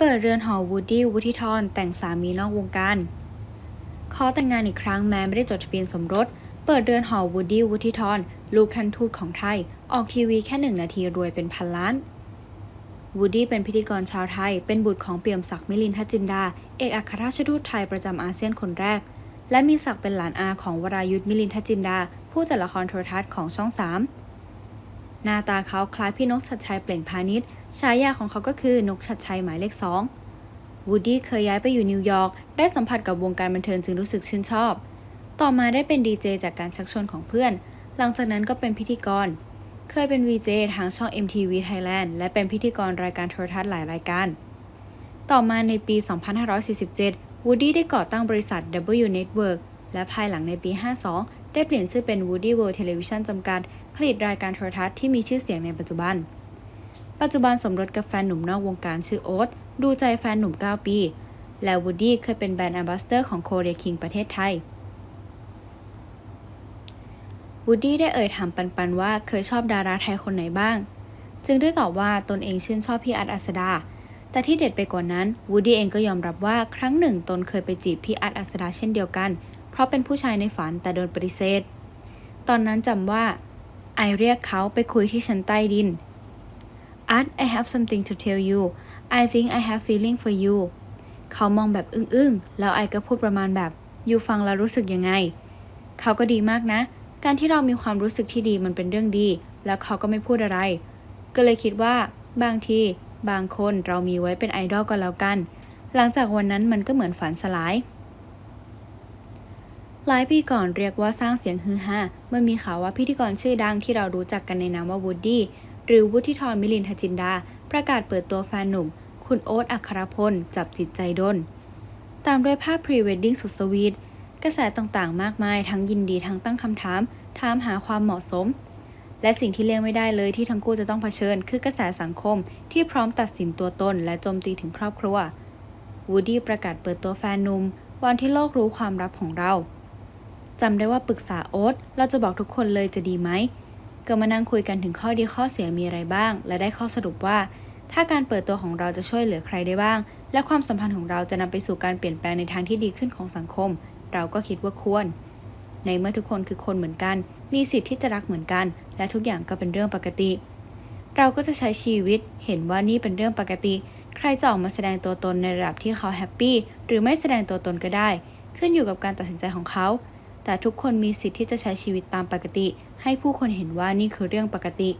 เปิดเรือนหอวูดดี้วูทิทอนแต่งสามีนอกวงการ ขอแต่งงานอีกครั้งแม้ไม่ได้จดทะเบียนสมรส เปิดเรือนหอวูดดี้วูทิทอนลูกทันทูตของไทย ออกทีวีแค่หนึ่งนาทีรวยเป็นพันล้านวูดดี้เป็นพิธีกรชาวไทย เป็นบุตรของเปี่ยมศักดิ์มิลินทจินดา เอกอัครราชทูตไทยประจำอาเซียนคนแรก และมีศักดิ์เป็นหลานอาของวรายุทธมิลินทจินดา ผู้จัดละครโทรทัศน์ของช่องสาม หน้าตาเขาคล้ายพี่นกชัดชัยเปล่งพาณิชย์ฉายาของเขาก็คือนกชัดชัยหมายเลขสองวูดดี้เคยย้ายไปอยู่นิวยอร์กได้สัมผัสกับวงการบันเทิงจึงรู้สึกชื่นชอบ ต่อมาได้เป็นดีเจจากการชักชวนของเพื่อน หลังจากนั้นก็เป็นพิธีกร เคยเป็น VJ ทางช่อง MTV Thailand และเป็นพิธีกรรายการโทรทัศน์หลายรายการ ต่อมาในปี 2547 วูดดี้ได้ก่อตั้งบริษัท W Network และภายหลังในปี 52 ได้เปลี่ยนชื่อเป็น Woody World Television จำกัด ผลิตรายการโทรทัศน์ที่มีชื่อเสียงในปัจจุบัน ปัจจุบันสมรสกับแฟนหนุ่มนอกวงการชื่อโอ๊ตดูใจแฟนหนุ่ม 9 ปี และวูดดี้เคยเป็นแบรนด์แอมบาสเดอร์ของโคเรียคิงประเทศไทยวูดดี้ได้เอ่ยถามปันปันว่าเคยชอบดาราไทยคนไหนบ้าง จึงได้ตอบว่าตนเองชื่นชอบพี่อัดอัสดา แต่ที่เด็ดไปกว่านั้นวูดดี้เองก็ยอมรับว่าครั้งหนึ่งตนเคยไปจีบพี่อัดอัสดาเช่นเดียวกัน เพราะเป็นผู้ชายในฝันแต่โดนปฏิเสธ ตอนนั้นจำว่า ไอเรียกเขาไปคุยที่ชั้นใต้ดิน Art I have something to tell you I think I have feeling for you เขามองแบบอึ้งๆ แล้วไอก็พูดประมาณแบบอยู่ฟังแล้วรู้สึกยังไง เขาก็ดีมากนะ การที่เรามีความรู้สึกที่ดีมันเป็นเรื่องดี แล้วเขาก็ไม่พูดอะไร ก็เลยคิดว่า บางที บางคนเรามีไว้เป็นไอดอลก็แล้วกัน หลังจากวันนั้นมันก็เหมือนฝันสลาย หลายปีก่อนเรียกว่าสร้างเสียงฮือฮาเมื่อมีข่าวว่าพิธีกรชื่อดังที่เรารู้จักกันในนามว่าวูดดี้หรือวุฒิธรมิลินทจินดา ประกาศเปิดตัวแฟนหนุ่ม คุณโอ๊ตอัครพล จับจิตใจดน ตามด้วยภาพพรีเวดดิ้งสุดสวีทกระแสต่างๆ มากมายทั้งยินดีทั้งตั้งคำถาม ถามหาความเหมาะสม และสิ่งที่เลี่ยงไม่ได้เลยที่ทั้งคู่จะต้องเผชิญ คือกระแสสังคมที่พร้อมตัดสินตัวตนและโจมตีถึงครอบครัววูดดี้ประกาศเปิดตัวแฟนหนุ่มวันที่โลกรู้ความลับของเรา จำได้ว่าปรึกษาโอ๊ตเราจะบอกทุกคนเลยจะดีไหมก็มานั่งคุยกันถึงข้อดีข้อเสียมีอะไรบ้าง และได้ข้อสรุปว่า ถ้าการเปิดตัวของเราจะช่วยเหลือใครได้บ้าง และความสัมพันธ์ของเราจะนำไปสู่การเปลี่ยนแปลงในทางที่ดีขึ้นของสังคม เราก็คิดว่าควร ในเมื่อทุกคนคือคนเหมือนกัน มีสิทธิ์ที่จะรักเหมือนกัน และทุกอย่างก็เป็นเรื่องปกติ เราก็จะใช้ชีวิตเห็นว่านี่เป็นเรื่องปกติ ใครจะออกมาแสดงตัวตนในระดับที่เขาแฮปปี้หรือไม่แสดงตัวตนก็ได้ ขึ้นอยู่กับการตัดสินใจของเขา แต่ทุกคนมีสิทธิ์ที่จะใช้ชีวิตตามปกติ ให้ผู้คนเห็นว่านี่คือเรื่องปกติ